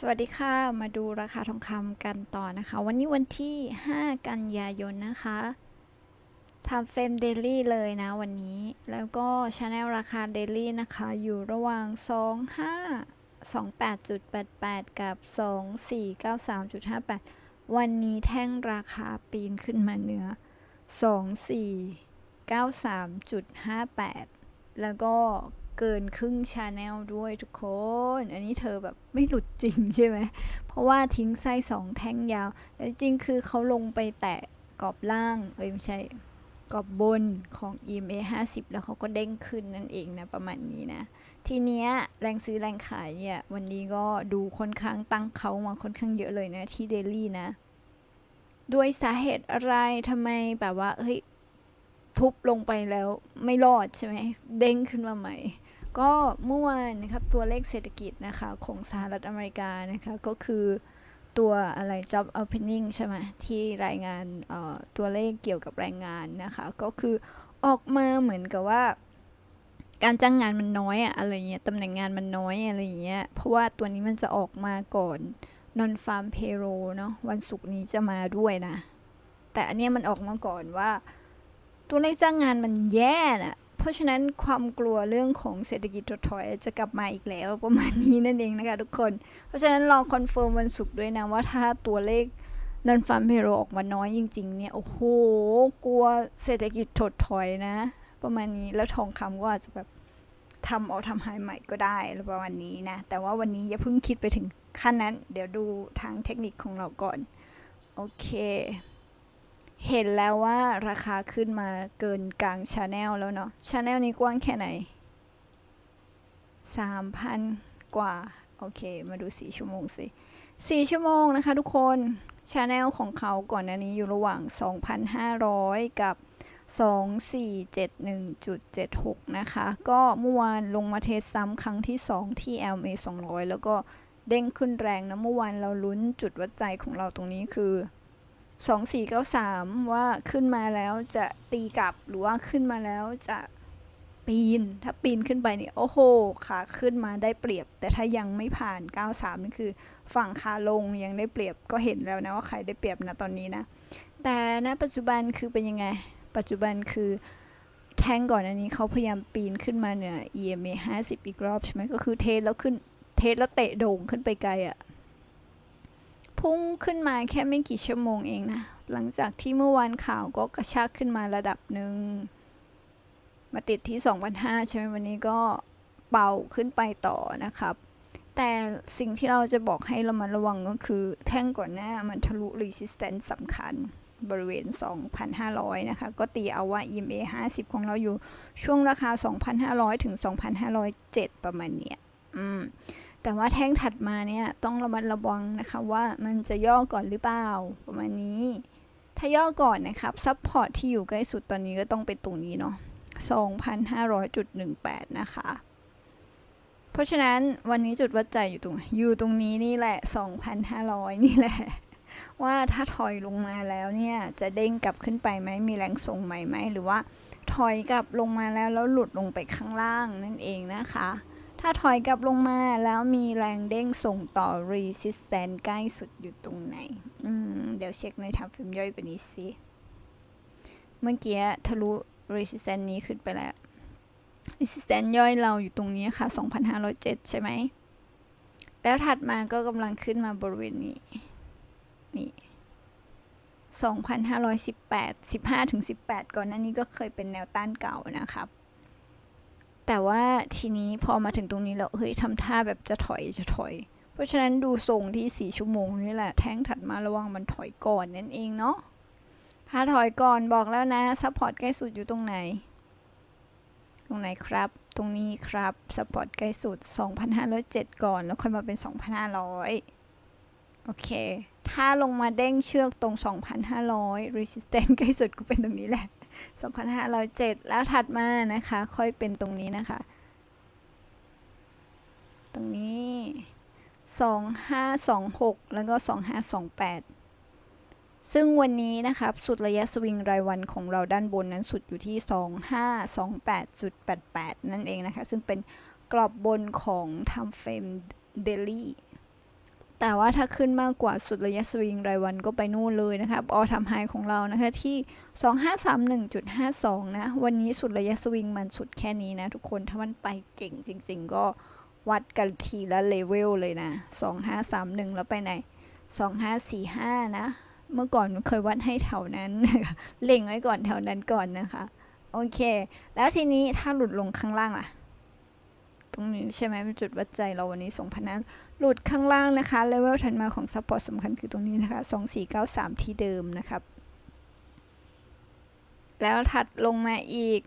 สวัสดีค่ะ มาดูราคาทองคำกันต่อนะคะ วันนี้วันที่ 5 กันยายนนะคะทำเฟรมเดลี่เลยนะวันนี้ แล้วก็ชาแนลราคาเดลี่นะคะ อยู่ระหว่าง 25 28.88 กับ 2493.58 วันนี้แท่งราคาปีนขึ้นมาเหนือ 2493.58 แล้วก็ เกินครึ่งชาแนลด้วยทุกคน อันนี้เธอแบบไม่หลุดจริงใช่ไหม เพราะว่าทิ้งไส้สองแท่งยาว แต่จริงคือเขาลงไปแตะกรอบล่าง เอ้ยไม่ใช่กรอบบนของ EMA 50 แล้วเขาก็เด้งขึ้นนั่นเองนะประมาณนี้นะ ทีเนี้ยแรงซื้อแรงขายเนี่ยวันนี้ก็ดูค่อนข้างตั้งเขามาค่อนข้างเยอะเลยนะที่เดลี่นะ ด้วยสาเหตุอะไรทำไมแบบว่าเฮ้ย ทุบลงไปแล้วไม่รอดใช่ไหมเด้งขึ้นมาใหม่ ก็เมื่อวานนะครับตัวเลขเศรษฐกิจนะคะของสหรัฐอเมริกานะคะก็คือตัวอะไร job opening ใช่ไหมที่รายงานตัวเลขเกี่ยวกับแรงงานนะคะก็คือออกมาเหมือนกับว่า การจ้างงานมันน้อยอะอะไรเงี้ยตำแหน่งงานมันน้อยอะไรเงี้ยเพราะว่าตัวนี้มันจะออกมาก่อน non farm payroll เนาะวันศุกร์นี้จะมาด้วยนะ แต่อันเนี้ยมันออกมาก่อนว่า ตัวเลขจ้างงานมันแย่น่ะ เพราะฉะนั้นความกลัวเรื่องของเศรษฐกิจถดถอยจะกลับมาอีกแล้วประมาณนี้นั่นเองนะคะทุกคน เพราะฉะนั้นรอคอนเฟิร์มวันศุกร์ด้วยนะว่าถ้าตัวเลขนันฟันเพโรออกมาน้อยจริง ๆ เนี่ย โอ้โห กลัวเศรษฐกิจถดถอยนะ ประมาณนี้แล้วทองคำก็อาจจะแบบทำเอาทำหายใหม่ก็ได้ประมาณนี้นะ แต่ว่าวันนี้อย่าเพิ่งคิดไปถึงขั้นนั้น เดี๋ยวดูทางเทคนิคของเราก่อน โอเค เห็นแล้วว่าราคาขึ้นมาเกินกลางชาแนลแล้วเนาะชาแนลนี้กว้างแค่ไหน 3,000 กว่า โอเค มาดู 4 ชั่วโมงสิ 4 ชั่วโมงนะคะทุกคนชาแนลของเขาก่อนอันนี้อยู่ระหว่าง 2,500 กับ 2471.76 นะคะ ก็เมื่อวานลงมาเทสซ้ำครั้งที่ 2 ที่ LMA 200 แล้วก็เด้งขึ้นแรงนะเมื่อวานเราลุ้นจุดวัดใจของเราตรงนี้คือ 2493 ว่าขึ้นมาแล้วจะตีกลับหรือว่าขึ้นมาแล้วจะปีน ถ้าปีนขึ้นไปเนี่ยโอ้โหขาขึ้นมาได้เปรียบ แต่ถ้ายังไม่ผ่าน 93นี่คือ ฝั่งขาลงยังได้เปรียบก็เห็นแล้วนะว่าใครได้เปรียบนะตอนนี้นะ แต่ณปัจจุบันคือเป็นยังไง ปัจจุบันคือแท่งก่อนอันนี้เขาพยายามปีนขึ้นมาเหนือ EMA 50 อีกรอบใช่ไหมก็คือเทสแล้วขึ้นเทสแล้วเตะโด่งขึ้นไปไกลอะ่ะ พุ่งขึ้นมาแค่ไม่กี่ชั่วโมงเองนะ หลังจากที่เมื่อวานข่าวก็กระชากขึ้นมาระดับหนึ่ง มาติดที่ 2,500 ใช่ไหมวันนี้ก็เป่าขึ้นไปต่อนะครับ แต่สิ่งที่เราจะบอกให้เรามาระวังก็คือ แท่งก่อนหน้ามันทะลุ resistance สำคัญบริเวณ 2,500 นะคะ ก็ตีเอาว่า EMA 50 ของเราอยู่ช่วงราคา 2,500 ถึง 2,507 ประมาณเนี้ย อืม แต่ว่าแท่งถัดมาเนี่ยต้องระมัดระวังนะคะว่ามันจะย่อก่อนหรือเปล่าประมาณนี้ ถ้าย่อก่อนนะครับซับพอร์ตที่อยู่ใกล้สุดตอนนี้ก็ต้องเป็นตรงนี้เนาะ2,500.18 นะคะ เพราะฉะนั้นวันนี้จุดวัดใจอยู่ตรงอยู่ตรงนี้นี่แหละ 2,500 นี่แหละ ว่าถ้าถอยลงมาแล้วเนี่ย จะเด้งกลับขึ้นไปไหมมีแรงส่งใหม่ไหมหรือว่าถอยกลับลงมาแล้วแล้วหลุดลงไปข้างล่างนั่นเองนะคะ ถ้าถอยกลับลงมาแล้วมีแรงเด้งส่งต่อ resistance ใกล้สุดอยู่ตรงไหน เดี๋ยวเช็คในทับฟิล์มย่อยกว่านี้สิ เมื่อกี้ทะลุ resistance นี้ขึ้นไปแล้ว resistance ย่อยเราอยู่ตรงนี้ค่ะ 2,507 ใช่ไหม แล้วถัดมาก็กำลังขึ้นมาบริเวณนี้ นี่2,518 15ถึง18 ก่อนหน้านี้ก็เคยเป็นแนวต้านเก่านะครับ แต่ว่าทีนี้พอมาถึงตรงนี้แล้วเฮ้ยทำท่าแบบจะถอยจะถอย เพราะฉะนั้นดูทรงที่สี่ชั่วโมงนี่แหละแท่งถัดมาระวังมันถอยก่อนนั่นเองเนาะถ้าถอยก่อนบอกแล้วนะซัพพอร์ตใกล้สุดอยู่ตรงไหน ตรงไหนครับ ตรงนี้ครับซัพพอร์ตใกล้สุด 2,507 ก่อน แล้วค่อยมาเป็น 2,500 โอเค ถ้าลงมาเด้งเชือกตรง 2,500 resistance ใกล้สุดก็เป็นตรงนี้แหละ 2507 แล้วถัดมานะคะ ค่อยเป็นตรงนี้นะคะ ตรงนี้ 2526 แล้วก็ 2528 ซึ่งวันนี้นะครับ สุดระยะสวิงรายวันของเราด้านบนนั้นสุดอยู่ที่ 2528.88 นั่นเองนะคะ ซึ่งเป็นกรอบบนของทำเฟรมเดลี่ แต่ว่าถ้าขึ้นมากกว่าสุดระยะสวิงรายวันก็ไปนู่นเลยนะครับออทำไฮของเรานะคะที่ 2531.52 นะ วันนี้สุดระยะสวิงมันสุดแค่นี้นะ ทุกคนถ้ามันไปเก่งจริง ๆ ก็วัดกันทีละเลเวลเลยนะ 2531 แล้วไปไหน 2545 นะ เมื่อก่อนเคยวัดให้แถวนั้น เล็งไว้ก่อนแถวนั้นก่อนนะคะ โอเค แล้วทีนี้ถ้าหลุดลงข้างล่างล่ะ ตรงนี้ใช่ไหมเป็นจุดวัดใจเราวันนี้2,000นั้นหลุดข้างล่างนะคะเลเวลถัดมาของซัพพอร์ตสำคัญคือตรงนี้นะคะ 2493 ที่เดิมนะครับ แล้วถัดลงมาอีก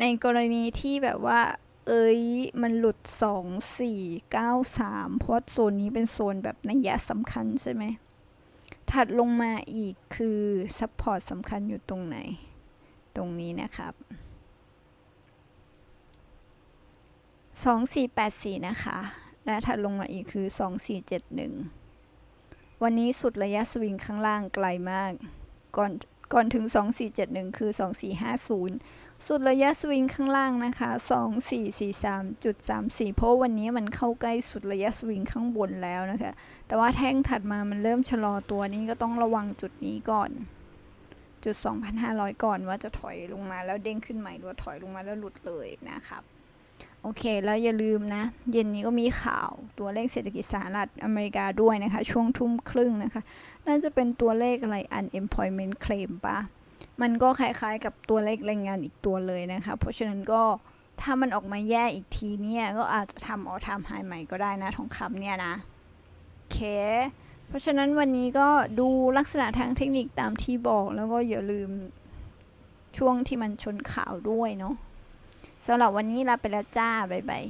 ในกรณีที่แบบว่า เอ้ย มันหลุด 2493 เพราะโซนนี้เป็นโซนแบบนัยยะสำคัญใช่ไหมถัดลงมาอีกคือซัพพอร์ตสำคัญอยู่ตรงไหน ตรงนี้นะครับ 2484 นะคะ และถัดลงมาอีกคือ 2471 วันนี้สุดระยะสวิงข้างล่างไกลมาก ก่อนก่อนถึง 2471 คือ 2450 สุดระยะสวิงข้างล่างนะคะ 2443.34 เพราะวันนี้มันเข้าใกล้สุดระยะสวิงข้างบนแล้วนะคะ แต่ว่าแท่งถัดมามันเริ่มชะลอตัวนี้ก็ต้องระวังจุดนี้ก่อน จุด 2,500 ก่อนว่าจะถอยลงมาแล้วเด้งขึ้นใหม่หรือถอยลงมาแล้วหลุดเลยนะครับ โอเค แล้วอย่าลืมนะ เย็นนี้ก็มีข่าวตัวเลขเศรษฐกิจสหรัฐอเมริกาด้วยนะคะ ช่วงทุ่มครึ่งนะคะ น่าจะเป็นตัวเลขอะไร unemployment claim ปะมันก็คล้ายๆกับตัวเลขแรงงานอีกตัวเลยนะคะ เพราะฉะนั้นก็ถ้ามันออกมาแย่อีกทีเนี่ยก็อาจจะทำออทามไฮใหม่ก็ได้นะทองคำเนี่ยนะโอเค เพราะฉะนั้นวันนี้ก็ดูลักษณะทางเทคนิคตามที่บอกแล้วก็อย่าลืมช่วงที่มันชนข่าวด้วยเนาะ สำหรับวันนี้ลาไปแล้วจ้า บ๊ายบาย